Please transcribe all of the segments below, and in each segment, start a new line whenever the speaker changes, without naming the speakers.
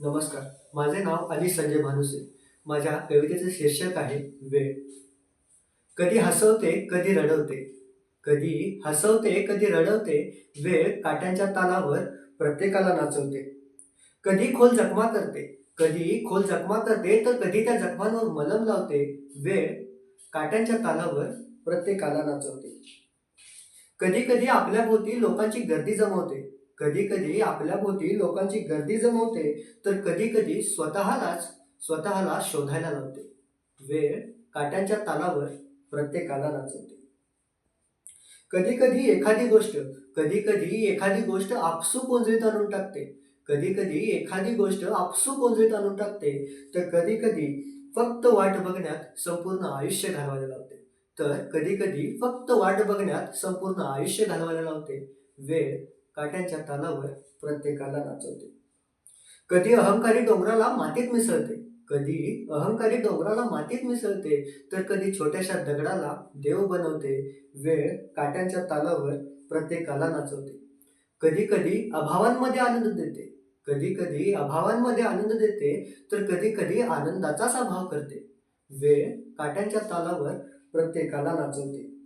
नमस्कार. माझे नाव अली संजय भानुसे. माझ्या कवितेचे शीर्षक आहे वेळ. कधी हसवते कधी रडवते. कधी हसवते कधी रडवते वेळ काट्यांच्या तालावर प्रत्येकाला नाचवते. कधी खोल जखमा करते कधी खोल जखमा करते तर कधी त्या जखमांवर मलम लावते. वेळ काट्यांच्या तालावर प्रत्येकाला नाचवते. कधी कधी आपल्या भोवती लोकांची गर्दी जमवते. कधी कधी आपल्या भोवती लोकांची गर्दी जमवते तर कधी कधी स्वतःलाच स्वतःला शोधायला लावते. वेळ काट्यांच्या तालावर प्रत्येकाला नाचवते. कधी कधी एखादी गोष्ट कधी कधी एखादी गोष्ट आपसू कोंजळीत आणून टाकते. कधी कधी एखादी गोष्ट आपसू कोंजळीत आणून टाकते तर कधी कधी फक्त वाट बघण्यात संपूर्ण आयुष्य घालवायला लावते. तर कधी कधी फक्त वाट बघण्यात संपूर्ण आयुष्य घालवायला लावते. वेळ काट्यांच्या तालावर प्रत्येकाला नाचवते. कधी अहंकारी डोंगराला मातीत मिसळते कधी अहंकारी डोंगराला मातीत मिसळते तर कधी छोट्याशा दगडाला देव बनवते वेळ काट्यांच्या तालावर प्रत्येकाला नाचवते. कधी कधी अभावांमध्ये आनंद देते कधी कधी अभावांमध्ये आनंद देते तर कधी कधी आनंदाचाच अभाव करते. वेळ काट्यांच्या तालावर प्रत्येकाला नाचवते.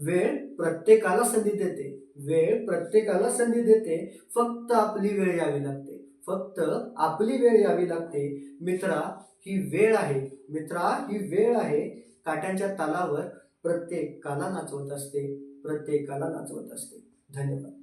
वेळ प्रत्येकाला संधी देते. वेळ प्रत्येकाला संधी देते. फक्त आपली वेळ यावी लागते. फक्त आपली वेळ यावी लागते. मित्रा ही वेळ आहे. मित्रा ही वेळ आहे. काट्यांच्या तालावर प्रत्येकाला नाचवत असते. प्रत्येकाला नाचवत असते. धन्यवाद.